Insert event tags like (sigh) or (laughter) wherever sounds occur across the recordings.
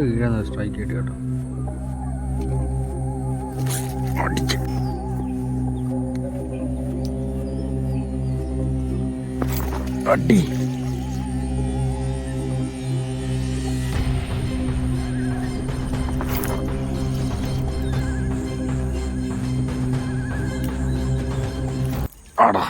തൊട്ട് കീഴാന്ന് സ്ട്രൈക്ക് കിട്ടി. കേട്ടോ. അടി. അടാ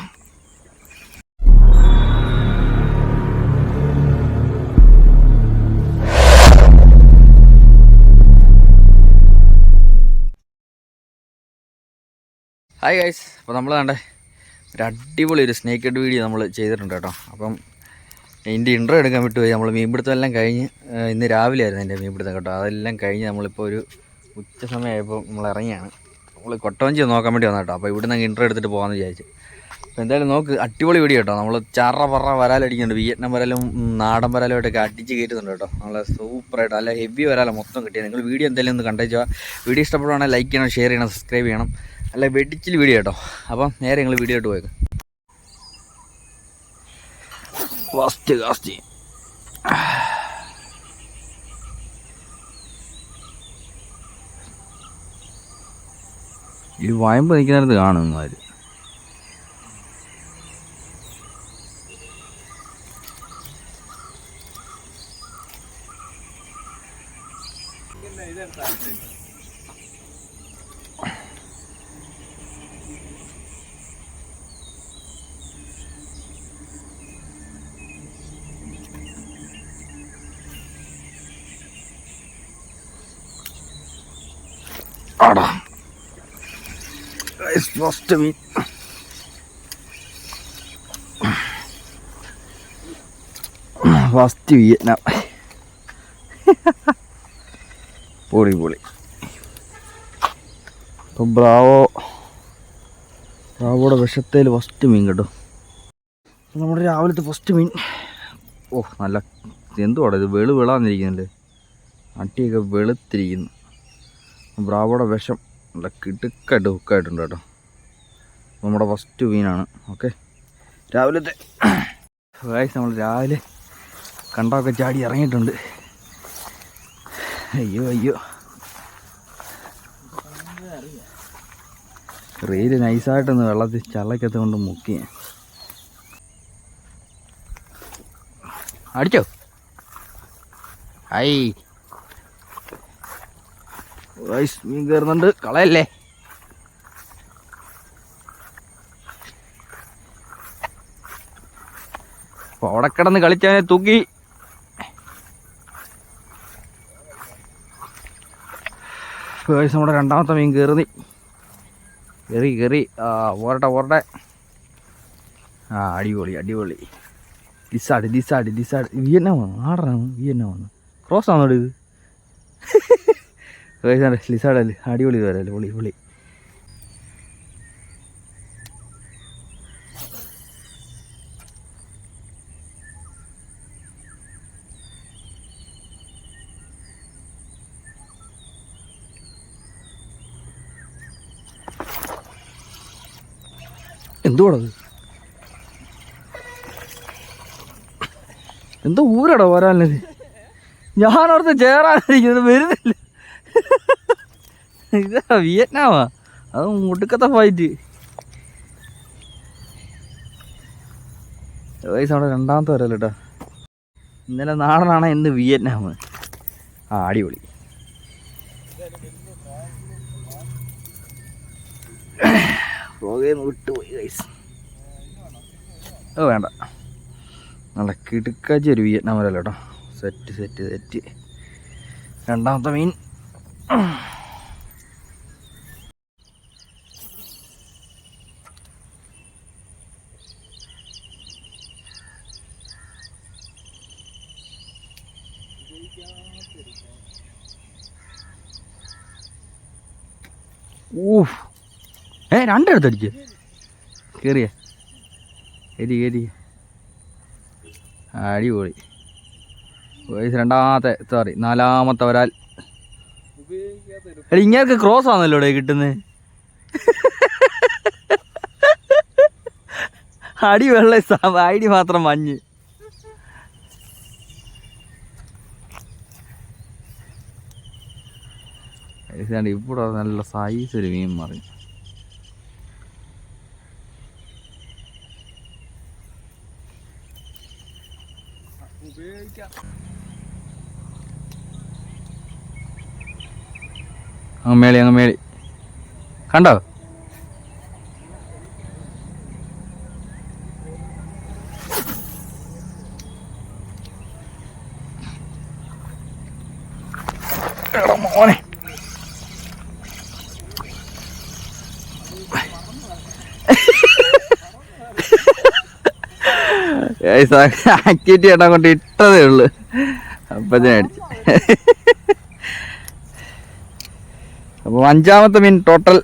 ഹായ് ഗൈസ് അപ്പോൾ നമ്മൾ കണ്ട ഒരു അടിപൊളി ഒരു സ്നേക്ക് ഹെഡ് വീഡിയോ നമ്മൾ ചെയ്തിട്ടുണ്ട് കേട്ടോ. അപ്പം ഇതിന്റെ ഇൻട്രോ എടുക്കാൻ വിട്ടുപോയി. നമ്മൾ മീൻപിടുത്തം എല്ലാം കഴിഞ്ഞ് ഇന്ന് രാവിലെ ആയിരുന്നു എന്റെ മീൻപിടുത്തം കേട്ടോ. അതെല്ലാം കഴിഞ്ഞ് നമ്മളിപ്പോൾ ഒരു ഉച്ച സമയമായപ്പോൾ നമ്മൾ ഇറങ്ങിയാണ്. നമ്മൾ കൊട്ടവഞ്ചി നോക്കാൻ വേണ്ടി വന്ന കേട്ടോ. അപ്പോൾ ഇവിടെ നിന്ന് ഇൻട്രോ എടുത്തിട്ട് പോകാമെന്ന് വിചാരിച്ചു. അപ്പോൾ എന്തായാലും നോക്ക് അടിപൊളി വീഡിയോ കേട്ടോ. നമ്മൾ ചറ പറ വരാലടിക്കുന്നുണ്ട് വിയറ്റ്നാം വരാലും നാടൻ വരാലുമായിട്ടൊക്കെ അടിച്ച് കയറ്റുന്നുണ്ട് കേട്ടോ. നമ്മളെ സൂപ്പറായിട്ട് നല്ല ഹെവി വരാല മൊത്തം കിട്ടിയത്. നിങ്ങൾ വീഡിയോ എന്തായാലും ഒന്ന് കണ്ടേച്ചോ വീഡിയോ ഇഷ്ടപ്പെടുവാണെങ്കിൽ ലൈക്ക് ചെയ്യണം ഷെയർ ചെയ്യണം സബ്സ്ക്രൈബ് ചെയ്യണം. നല്ല വെടിച്ചിൽ വീഡിയോ കേട്ടോ. അപ്പം നേരെ ഞങ്ങൾ വീഡിയോ ഇട്ട് പോയേക്ക്. കാസ്റ്റ് ഈ വായ്പ നിൽക്കുന്നിടത്ത് കാണും അടാ ഫസ്റ്റ് മീൻ ഫസ്റ്റ് വിയറ്റ്നാം പൊളി പൊളി. ബ്രാവോ ബ്രാവോയുടെ വിഷത്തേൽ ഫസ്റ്റ് മീൻ കേട്ടോ നമ്മുടെ രാവിലത്തെ ഫസ്റ്റ് മീൻ. ഓ നല്ല എന്തുവാടാ ഇത്? വെളു വെളാന്നിരിക്കുന്നുണ്ട്. അട്ടിയൊക്കെ വെളുത്തിരിക്കുന്നു. ബ്രാവോയുടെ വിഷം നല്ല കിടുക്കായിട്ട് ഹുക്കായിട്ടുണ്ട് കേട്ടോ. നമ്മുടെ ഫസ്റ്റ് മീനാണ് ഓക്കെ രാവിലത്തെ ഗായ്സ് നമ്മൾ രാവിലെ കണ്ടൊക്കെ ചാടി ഇറങ്ങിയിട്ടുണ്ട്. അയ്യോ അയ്യോ. റീൽ നൈസായിട്ടൊന്ന് വെള്ളത്തിൽ ചള്ളക്കത്ത് കൊണ്ട് മുക്കി. അടിച്ചോ? ഐ മീൻ കയറുന്നുണ്ട്. കളയല്ലേ? അവിടെ കിടന്ന് കളിച്ചവനെ തൂക്കി. നമ്മുടെ രണ്ടാമത്തെ മീൻ കയറി കയറി കയറി. ആ പോരട്ടെ പോരട്ടെ. ആ അടിപൊളി അടിപൊളി. ഡിസാഡ് ഡിസാഡ് ഡിസാഡ് വിയറ്റ്നാമാണ് ആടാണ് വന്നു. ക്രോസ് ആണോ ഇത്? ലിസാഡല്ലേ അടിപൊളി വരല്ലേ പൊളി പൊളി. എന്തുവാടത് എന്തോ ഊരടോ വരാനത് ഞാനവിടുത്തെ ചേറാനിരിക്കുന്നത് വരുന്നില്ല. ഇതാ വിയറ്റ്നാമാ. അത് മുടുക്കത്തെ ഫൈറ്റ് വയസ്സ് അവിടെ രണ്ടാമത്തെ വരല്ലോ കേട്ടോ ഇന്നലെ നാടനാണ് ഇന്ന് വിയറ്റ്നാം. ആ അടിപൊളി. പോകേന്ന് വിട്ടുപോയി വയസ്സ് ഓ വേണ്ട. നല്ല കിടുക്കാച്ചി ഒരു വിയറ്റ്നാം വരല്ലോ കേട്ടോ സെറ്റ് സെറ്റ് സെറ്റ് രണ്ടാമത്തെ മീൻ. ഏ രണ്ടെടുത്തടിച്ച് കയറിയ കയറി കയറി അടിപൊളി. രണ്ടാമത്തെ സോറി നാലാമത്തെ വരാൽ എടി ഇങ്ങനെ ക്രോസ് ആണല്ലോ ഇവിടെ കിട്ടുന്നത് അടി വെള്ള അടി മാത്രം മഞ്ഞ്. ഇവിടെ നല്ല സൈസ് ഒരു മീൻ മറി അങ്ങ് മേളി അങ്ങ് മേളി. കണ്ടോ? മോനെ. ആക്ടിവിറ്റി ചേട്ടാ കൊണ്ട് ഇട്ടതേ ഉള്ളു. അപ്പത്തിനെ അടിച്ചു. അപ്പോൾ അഞ്ചാമത്തെ മീൻ ടോട്ടൽ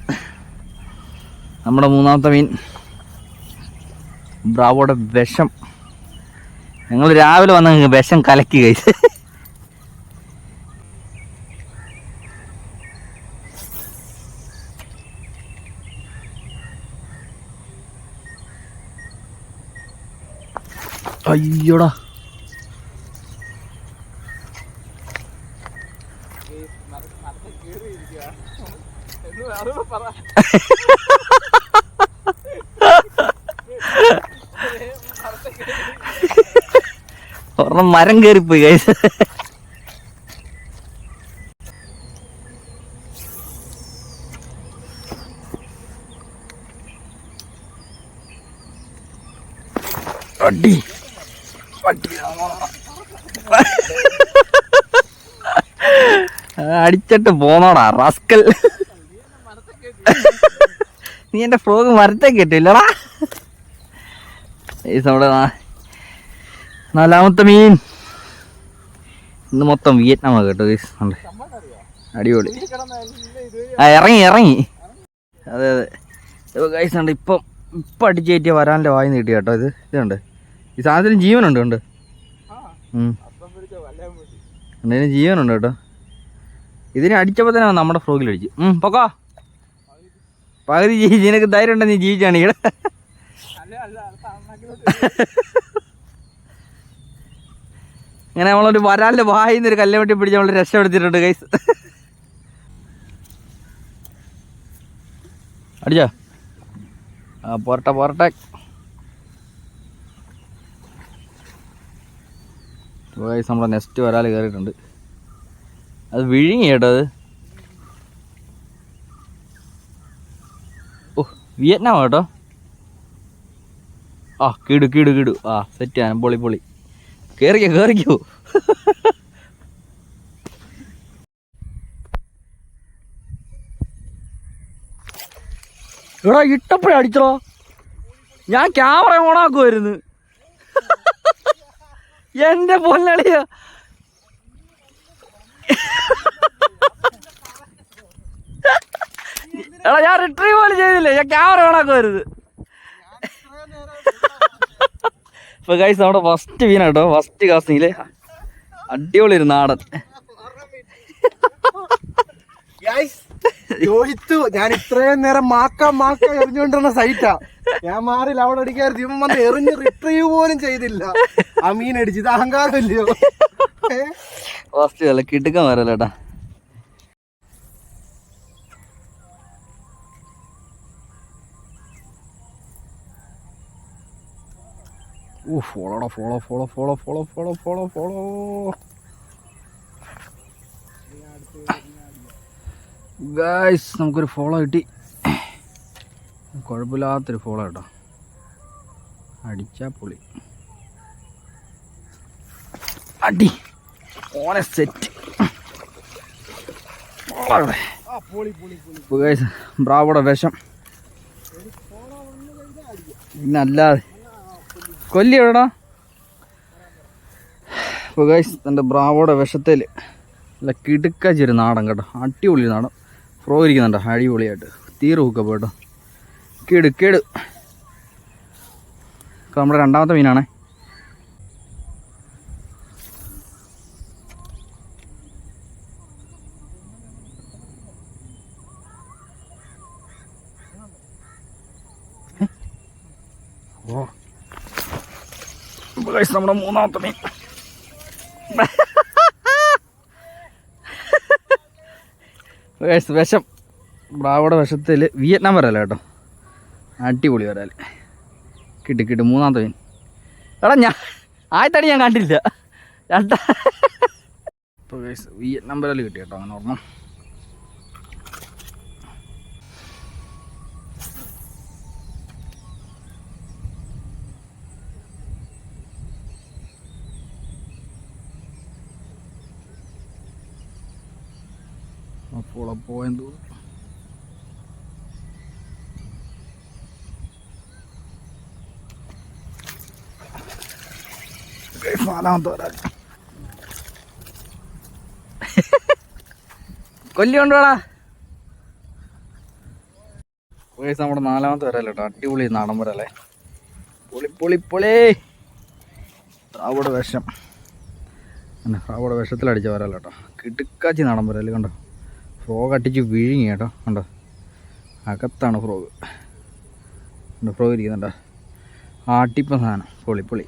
നമ്മുടെ മൂന്നാമത്തെ മീൻ. ബ്രാവോടെ വിഷം. ഞങ്ങൾ രാവിലെ വന്ന വിഷം കലക്കി കഴിച്ച് അയ്യോടാ. (laughs) ഒരെണ്ണം മരം കയറിപ്പോയി കൈസ് അടി അടി അടിച്ചിട്ട് പോന്നോടാ റസ്കൽ. നീ എന്റെ ഫ്രോഗ് മരത്തെ കേട്ടില്ലടാ ഈ നമ്മുടെ നാലാമത്തെ മീൻ. ഇന്ന് മൊത്തം വിയറ്റ്നാമാ കേട്ടോ ഗൈസ് ഉണ്ട് അടിപൊളി. ആ ഇറങ്ങി ഇറങ്ങി. അതെ അതെ. ഗൈസ് ഉണ്ട് ഇപ്പം ഇപ്പം അടിച്ചേറ്റി കയറ്റിയ വായി നീട്ടി കേട്ടോ ഇത് ഇതുണ്ട് ഈ സാധനത്തിന് ജീവനുണ്ട് ഉണ്ട് ഉം. ഇതിന് ജീവനുണ്ട് കേട്ടോ. ഇതിനെ അടിച്ചപ്പോൾ തന്നെ നമ്മുടെ ഫ്രോഗിൽ അടിച്ചു. ഉം, പൊക്കോ. പകുതി ജീവിച്ച് നിനക്ക് ധൈര്യം ഉണ്ടെന്ന് നീ ജീവിച്ചാണ് ഇവിടെ ഇങ്ങനെ നമ്മളൊരു വരാലിന്റെ വായിൽ നിന്ന് ഒരു കല്ല് വെട്ടി പിടിച്ച് നമ്മൾ രക്ഷപ്പെടുത്തിയിട്ടുണ്ട് ഗൈസ് അടിച്ചോ. ആ പോരട്ടെ പോരട്ടെ. നമ്മുടെ നെക്സ്റ്റ് വരാൽ കയറിയിട്ടുണ്ട് അത് വിഴുങ്ങി കേട്ടോ അത്. ഓ വിയറ്റ്നാം കേട്ടോ. ആ കിടു കിടു കിടു. ആ സെറ്റ് ആണ് പൊളി പൊളി. കേറിക്കോ കേറിക്കോ. എടാ ഇട്ടപ്പോഴേ അടിച്ചോ. ഞാൻ ക്യാമറ ഓണാക്കുമായിരുന്നു എന്റെ പൊന്നളിയ. എടാ ഞാൻ റിട്രീവ് പോലും ചെയ്തില്ല. ഞാൻ ക്യാമറ ഓണാക്കുമായിരുന്നു ഇപ്പൊ ഗൈസ് നമ്മുടെ ഫസ്റ്റ് മീൻ കേട്ടോ. ഫസ്റ്റ് കാസ്റ്റിങ്ങിൽ അടിപൊളി ഒരു നാടൻ. യോഹിച്ചു ഞാൻ ഇത്രയും നേരം മാക്ക മാക്ക എറിഞ്ഞുകൊണ്ടിരുന്ന സൈറ്റാ ഞാൻ മാറില്ല അവിടെ അടിക്കാറ് ഇവൻ വന്ന് എറിഞ്ഞ് റിട്രീവ് പോലും ചെയ്തില്ല. ആ മീൻ അടിച്ച്. ഇത് അഹങ്കാരമില്ലയോ? ഫസ്റ്റ് അല്ല കിടുക്കാൻ വരല്ലേട്ടാ ഓ ഫോളോടാ follow follow follow follow follow follow follow guys നമുക്കൊരു ഫോളോ കിട്ടി. കുഴപ്പമില്ലാത്തൊരു ഫോളോ കേട്ടോ. അടിച്ചാ പൊളി. അടി. ഓനെ സെറ്റ് ബ്രാവോടെ വിഷം. പിന്നല്ലാതെ കൊല്ലി എവിടാ പുകേഷ് ഗൈസ് എന്റെ ബ്രാവോടെ വിഷത്തിൽ നല്ല കിടുക്കച്ചൊരു നാടൻ കേട്ടോ. അടിപൊളി നാടൻ. ഫ്രോ ഇരിക്കുന്നുണ്ടോ. അടിപൊളിയായിട്ട്. തീരെ ഹൂക്കപ്പ് കേട്ടോ കേട് കേട്. ഇപ്പോൾ നമ്മുടെ രണ്ടാമത്തെ മീനാണേ. ഓ. നമ്മുടെ മൂന്നാമത്തെ മീൻ. വിഷം. ബ്രാവോടെ വിഷത്തിൽ വിയറ്റ്നാം വരാല കേട്ടോ. അടിപൊളി വരാൽ. കിട്ടി കിട്ടി. മൂന്നാമത്തെ മീൻ എടാ ഞാൻ ആയത്തടി ഞാൻ കണ്ടില്ല. രണ്ടാ ഇപ്പോൾ വിയറ്റ്നാം വരാൽ കിട്ടി കേട്ടോ അങ്ങനെ ഓർമ്മ അപ്പോൾ പോയെന്ന് തോന്നുന്നു നാലാമത്തെ കൊല്ലി കൊണ്ടുപോടാ വയസ്സ് നമ്മുടെ നാലാമത്തെ വരാല്ലോ കേട്ടോ അടിപൊളി നാടൻ വരാല്ലേ? പൊളി പൊളി പൊളി. അവിടെ വിഷം. അവിടെ വിഷത്തിലടിച്ച വരാൽ കേട്ടോ കിടുക്കാച്ചി നാടൻ വരല്ലേ കണ്ടോ? ഫ്രോഗ് അടിച്ച് വിഴുങ്ങി കേട്ടോ. കണ്ടോ? അകത്താണ് ഫ്രോഗ് ഉണ്ട് ഫ്രോഗ് ഇരിക്കുന്നുണ്ടോ ആട്ടിപ്പം സാധനം. പൊളി പൊളി.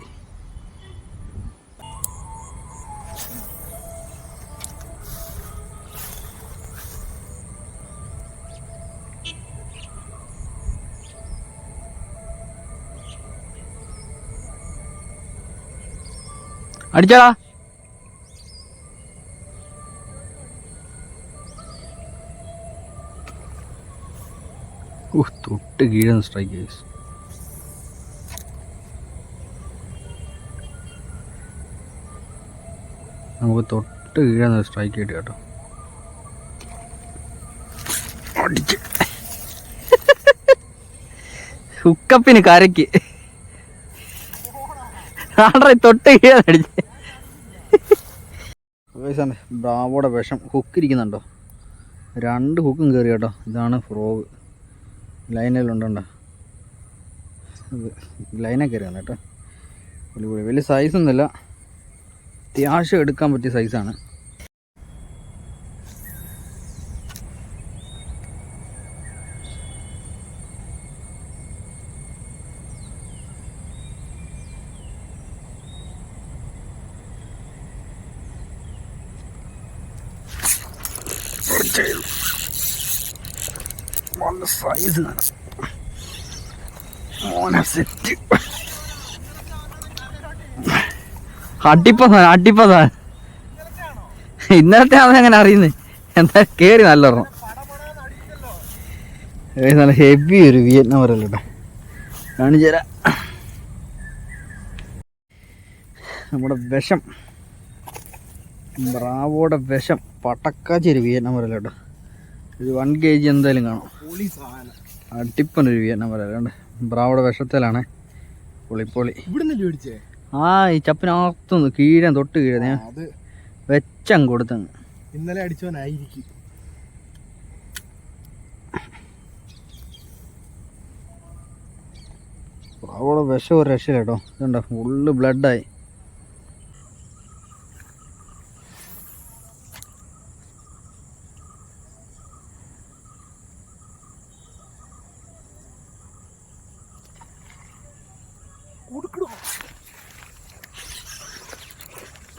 അടിച്ചാടാ. തൊട്ട് കീഴന്ന് സ്ട്രൈക്ക് ചെയ്സ് നമുക്ക് തൊട്ട് കീഴന്ന് സ്ട്രൈക്ക് കിട്ടി കേട്ടോ. ഹുക്കപ്പിന് കരയ്ക്ക്. തൊട്ട് കീഴടിച്ച് ബ്രാവോടെ വിഷം ഹുക്ക് ഇരിക്കുന്നുണ്ടോ? രണ്ട് ഹുക്കും കയറി കേട്ടോ. ഇതാണ് ഫ്രോഗ് ലൈനിലുണ്ടോ ലൈനൊക്കെ കയറിയാണ് കേട്ടോ. അടിപൊളി. വലിയ സൈസൊന്നുമില്ല. അത്യാവശ്യം എടുക്കാൻ പറ്റിയ സൈസാണ്. നല്ല സൈസ് മോനെ സെറ്റ്. അടിപ്പ സാധനം അടിപ്പ എങ്ങനെ അറിയുന്നത് എന്താ കേറി നല്ലോണം ഏയ് നല്ല ഹെവി ഒരു വിയറ്റ്നാം വരല്ലോ കാണിച്ചു തരാം. നമ്മുടെ വിഷം. ബ്രാവോടെ വിഷം. പട്ടക്കാച്ചി ഒരു വിയറ്റ്നാം വരല്ലോ ഒരു വൺ കെ ജി എന്തായാലും കാണും. അടിപ്പനൊരു വിയറ്റ്നാം ബ്രാവുടെ കണ്ട് ബ്രാവോടെ വിഷത്തിലാണ്. പൊളിപ്പൊളി ആ ഈ ചപ്പിനകത്തുനിന്ന് കീഴാൻ തൊട്ട് കീഴ ഞാൻ വെച്ചം കൊടുത്തങ്ങ്. ഇന്നലെ അടിച്ചവനായിരിക്കും. അവിടെ വിഷം ഒരു രക്ഷയില്ല കേട്ടോ. ഇതുണ്ടോ ഫുള്ള് ബ്ലഡായി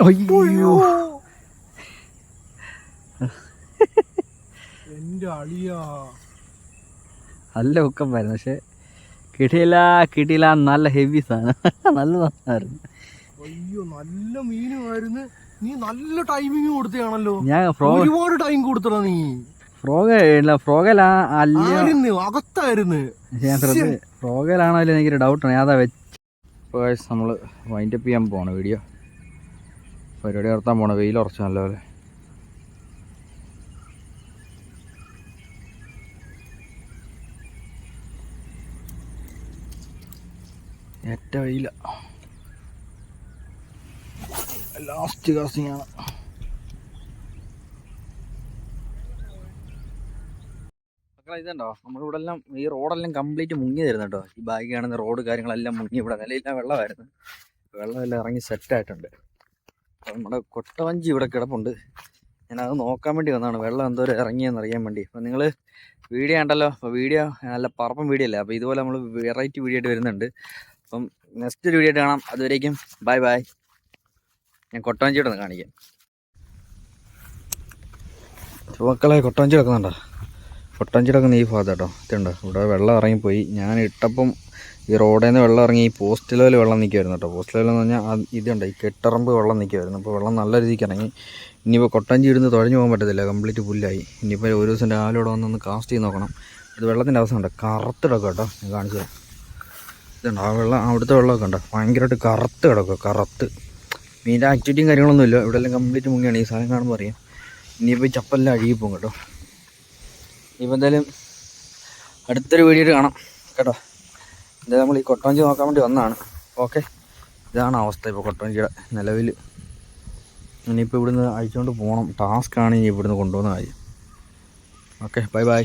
അയ്യോ. എന്റെ അളിയാ. നല്ല ഉക്കമായിരുന്നു പക്ഷെ കിട്ടിയില്ല കിട്ടിയില്ല നല്ല ഹെവി സാധനം. (laughs) നല്ല സാധനമായിരുന്നു അയ്യോ നല്ല മീനുമായിരുന്നു. നീ നല്ല ടൈമിങ് കൊടുത്തയാണല്ലോ ഞാൻ ഫ്രോഗ് ഒരുപാട് ടൈം കൊടുത്തടാ നീ. ഫ്രോഗ് ഇല്ല ഫ്രോഗല അല്ലായിരുന്നു അകത്തായിരുന്നു. ഞാൻ ശ്രദ്ധ ഫ്രോഗലാണോ അല്ല എനിക്കൊരു ഡൗട്ടാണ് ഞാൻ അതാ വെച്ച് നമ്മൾ നമ്മൾ വൈൻഡപ്പ് ചെയ്യാൻ പോണ വീഡിയോ പരിപാടി നടത്താൻ പോണ. വെയിൽ ഉറച്ചു നല്ലപോലെ. ഏറ്റ വെയില. ലാസ്റ്റ് കാസിങ് ആണ്. മക്കളെ ഇതുണ്ടോ? നമ്മളിവിടെ എല്ലാം ഈ റോഡെല്ലാം കംപ്ലീറ്റ് മുങ്ങി തരുന്നു കേട്ടോ ഈ കാണുന്ന റോഡ് കാര്യങ്ങളെല്ലാം മുങ്ങി. ഇവിടെ നിലയില്ല വെള്ളമായിരുന്നു. വെള്ളമെല്ലാം ഇറങ്ങി സെറ്റായിട്ടുണ്ട് നമ്മുടെ കൊട്ടവഞ്ചി ഇവിടെ കിടപ്പുണ്ട്. ഞാനത് നോക്കാൻ വേണ്ടി വന്നതാണ്. വെള്ളം എന്തോരം ഇറങ്ങിയെന്ന് അറിയാൻ വേണ്ടി. അപ്പോൾ നിങ്ങൾ വീഡിയോ ഉണ്ടല്ലോ അപ്പോൾ വീഡിയോ നല്ല പറപ്പം വീഡിയോ അല്ലേ? അപ്പോൾ ഇതുപോലെ നമ്മൾ വെറൈറ്റി വീഡിയോ ആയിട്ട് വരുന്നുണ്ട്. അപ്പം നെക്സ്റ്റ് ഒരു വീഡിയോ ആയിട്ട് കാണാം. അതുവരേക്കും ബൈ ബൈ. ഞാൻ കൊട്ടവഞ്ചിയോടെ ഒന്ന് കാണിക്കാം. മക്കളെ കൊട്ടവഞ്ചി കിടക്കുന്നുണ്ടോ? കൊട്ടവഞ്ചി കിടക്കുന്ന ഈ ഭാഗത്ത് കേട്ടോ ഇതുണ്ട്? ഇവിടെ വെള്ളം ഇറങ്ങിപ്പോയി. ഞാൻ ഇട്ടപ്പം ഈ റോഡിൽ നിന്ന് വെള്ളം ഇറങ്ങി ഈ പോസ്റ്റ് ലെവൽ വെള്ളം നിൽക്കുമായിരുന്നു കേട്ടോ. പോസ്റ്റ് ലെവൽ എന്ന് പറഞ്ഞാൽ ഇതുണ്ട് ഈ കെട്ടറമ്പ് വെള്ളം നിൽക്കുമായിരുന്നു അപ്പോൾ വെള്ളം നല്ല രീതിക്ക് ഇറങ്ങി. ഇനിയിപ്പോൾ കൊട്ടഞ്ചി ഇടുന്ന് തുഴഞ്ഞു പോകാൻ പറ്റത്തില്ല കംപ്ലീറ്റ് പുല്ലായി. ഇനിയിപ്പോൾ ഒരു ദിവസം രാവിലെ ഇവിടെ വന്നൊന്ന് കാസ്റ്റ് ചെയ്ത് നോക്കണം. ഇത് വെള്ളത്തിന്റെ അവസ്ഥ ഉണ്ട് കറുത്തിടക്കുക കേട്ടോ. ഞാൻ കാണിച്ചു ഇതുണ്ട് ആ വെള്ളം അവിടുത്തെ വെള്ളമൊക്കെ ഉണ്ട് ഭയങ്കരമായിട്ട് കറുത്ത് കിടക്കുക കറുത്ത്. മീന്റെ ആക്ടിവിറ്റിയും കാര്യങ്ങളൊന്നും ഇല്ല. ഇവിടെ എല്ലാം കംപ്ലീറ്റ് മുങ്ങിയാണ്. ഈ സാധനം കാണുമ്പോൾ അറിയാം. ഇനിയിപ്പോൾ ഈ ചപ്പെല്ലാം അഴുകി പോകും കേട്ടോ. ഇപ്പം എന്തായാലും അടുത്തൊരു വീഡിയോ കാണാം. കേട്ടോ. എന്തായാലും നമ്മൾ ഈ കൊട്ടവഞ്ചി നോക്കാൻ വേണ്ടി വന്നതാണ്. ഓക്കെ. ഇതാണ് അവസ്ഥ ഇപ്പോൾ കൊട്ടവഞ്ചിയുടെ നിലവിൽ. ഇനിയിപ്പോൾ ഇവിടുന്ന് അയച്ചുകൊണ്ട് പോകണം. ടാസ്ക്കാണ് ഇനി ഇവിടുന്ന് കൊണ്ടുപോകുന്ന കാര്യം ഓക്കെ ബൈ ബൈ